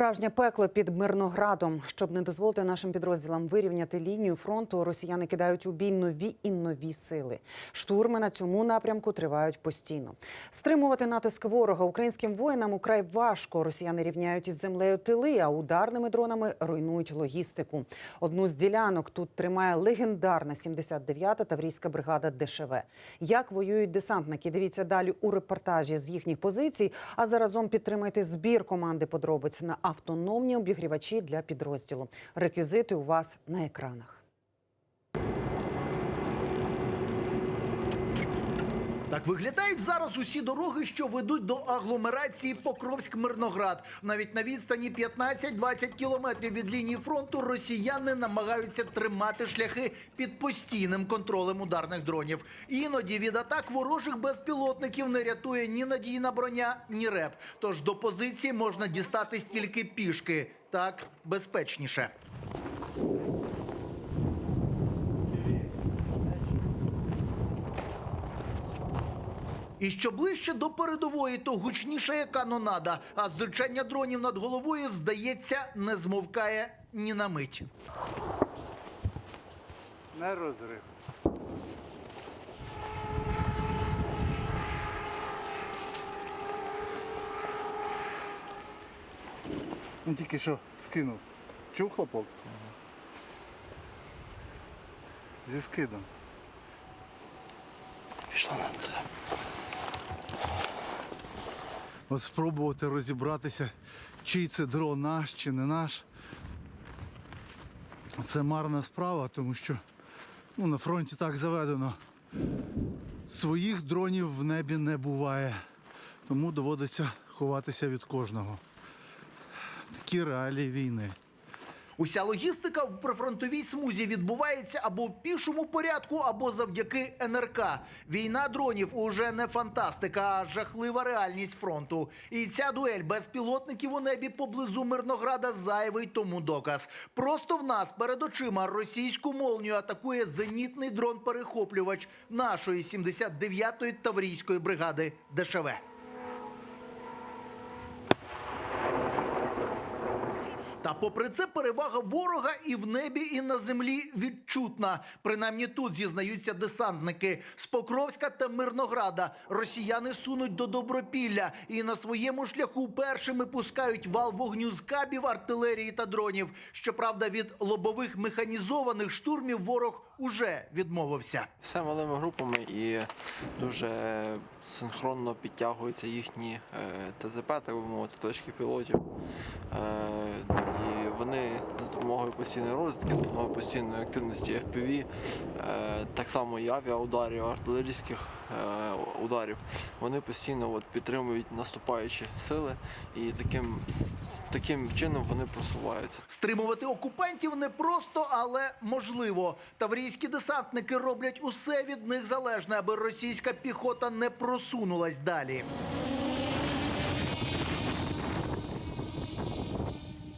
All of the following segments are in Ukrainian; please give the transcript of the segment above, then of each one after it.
Справжнє пекло під Мирноградом. Щоб не дозволити нашим підрозділам вирівняти лінію фронту, росіяни кидають у бій нові і нові сили. Штурми на цьому напрямку тривають постійно. Стримувати натиск ворога українським воїнам украй важко. Росіяни рівняють із землею тили, а ударними дронами руйнують логістику. Одну з ділянок тут тримає легендарна 79-та таврійська бригада ДШВ. Як воюють десантники? Дивіться далі у репортажі з їхніх позицій. А заразом підтримайте збір команди подробиць на автономні обігрівачі для підрозділу. Реквізити у вас на екранах. Так виглядають зараз усі дороги, що ведуть до агломерації Покровськ-Мирноград. Навіть на відстані 15-20 кілометрів від лінії фронту росіяни намагаються тримати шляхи під постійним контролем ударних дронів. Іноді від атак ворожих безпілотників не рятує ні надійна броня, ні реп. Тож до позиції можна дістатись тільки пішки. Так безпечніше. І що ближче до передової, то гучніша є канонада, а зречення дронів над головою, здається, не змовкає ні на мить. Не розрив. Він тільки що скинув. Чув хлопок? Зі скидом. Пішла нам туди. От спробувати розібратися, чий це дрон наш чи не наш. Це марна справа, тому що ну, на фронті так заведено. Своїх дронів в небі не буває. Тому доводиться ховатися від кожного. Такі реалії війни. Уся логістика в прифронтовій смузі відбувається або в пішому порядку, або завдяки НРК. Війна дронів уже не фантастика, а жахлива реальність фронту. І ця дуель безпілотників у небі поблизу Мирнограда зайвий тому доказ. Просто в нас перед очима російську молнію атакує зенітний дрон-перехоплювач нашої 79-ї таврійської бригади ДШВ. Та попри це перевага ворога і в небі, і на землі відчутна. Принаймні тут зізнаються десантники з Покровська та Мирнограда. Росіяни сунуть до Добропілля і на своєму шляху першими пускають вал вогню з кабів, артилерії та дронів. Щоправда, від лобових механізованих штурмів ворог уже відмовився. Все малими групами і дуже синхронно підтягуються їхні е, ТЗП, так би мовити, точки пілотів. Е, І вони з допомогою постійної розвідки, з допомогою постійної активності FPV, е, так само і авіаударів, артилерійських ударів, вони постійно от, підтримують наступаючі сили і таким, таким чином вони просуваються. Стримувати окупантів непросто, але можливо. Таврійські десантники роблять усе від них залежне, аби російська піхота не просунулась далі.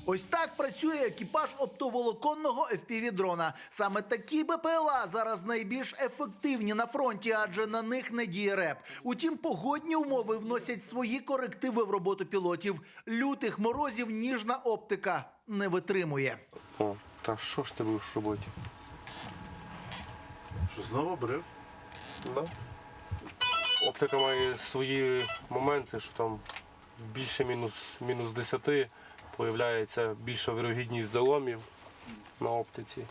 Ось так працює екіпаж оптоволоконного FPV-дрона. Саме такі БПЛА зараз найбільш ефективні на фронті, адже на них не діє реп. Утім, погодні умови вносять свої корективи в роботу пілотів. Лютих морозів ніжна оптика не витримує. О, та що ж ти будеш робити? Знову брив? Да. Оптика має свої моменти, що там більше мінус, мінус 10 появляється більша вирогідність заломів на оптиці.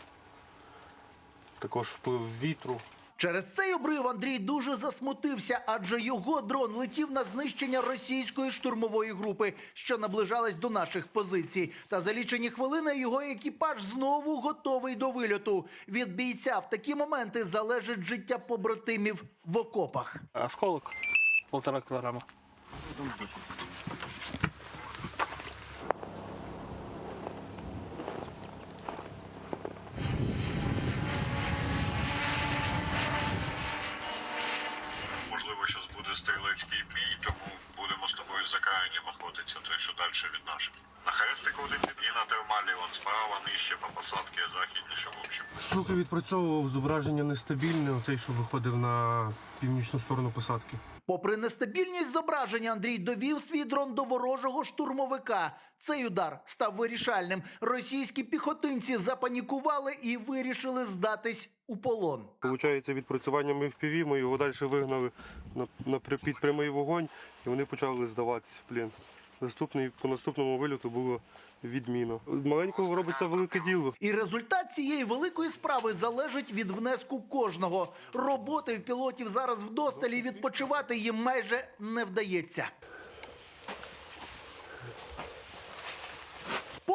Також вплив вітру. Через цей обрив Андрій дуже засмутився, адже його дрон летів на знищення російської штурмової групи, що наближалась до наших позицій. Та за лічені хвилини його екіпаж знову готовий до вильоту. Від бійця в такі моменти залежить життя побратимів в окопах. Осколок полтора кілограма. Можливо, зараз буде стрілецький бій, тому будемо з тобою за каянням охотитися, той, що далі від наших. На хрестику один і на термалі, вон справа, нижче по посадці, західніше. Сука відпрацьовував зображення нестабільне, оцей, що виходив на північну сторону посадки. Попри нестабільність зображення, Андрій довів свій дрон до ворожого штурмовика. Цей удар став вирішальним. Російські піхотинці запанікували і вирішили здатись у полон. Получається, відпрацюванням FPV ми його далі вигнали на, на під прямий вогонь, і вони почали здаватись в плен. Наступний, по наступному вильоту було відміно. Маленького робиться велике діло. І результат цієї великої справи залежить від внеску кожного. Роботи в пілотів зараз вдосталі відпочивати їм майже не вдається.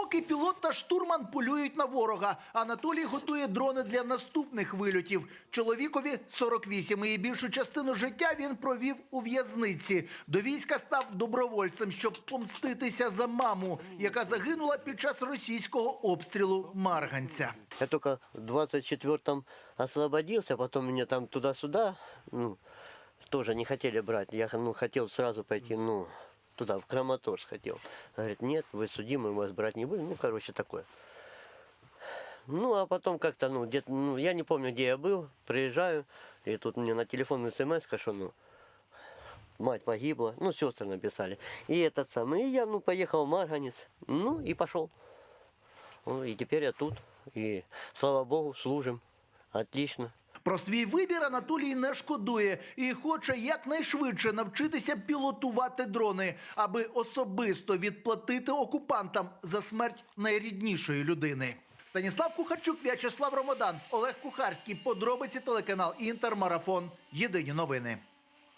Поки пілот та штурман полюють на ворога, Анатолій готує дрони для наступних вильотів. Чоловікові 48, і більшу частину життя він провів у в'язниці. До війська став добровольцем, щоб помститися за маму, яка загинула під час російського обстрілу Марганця. Я только в 24-м освободился, потом меня там туда-сюда, ну, тоже не хотели брать. Я ну, хотел сразу пойти, ну, туда, в Краматорск хотел. Говорит, нет, вы судимы, мы вас брать не будем. Ну, короче, такое. Ну, а потом как-то, ну, где-то, ну, я не помню, где я был, приезжаю, и тут мне на телефон смс, что, ну, мать погибла, ну, сестры написали. И этот самый, и я, ну, поехал в Марганец, ну, и пошел. Ну, и теперь я тут. И слава богу, служим. Отлично. Про свій вибір Анатолій не шкодує і хоче якнайшвидше навчитися пілотувати дрони, аби особисто відплатити окупантам за смерть найріднішої людини. Станіслав Кухарчук, В'ячеслав Ромодан, Олег Кухарський. Подробиці телеканал Інтермарафон. Єдині новини.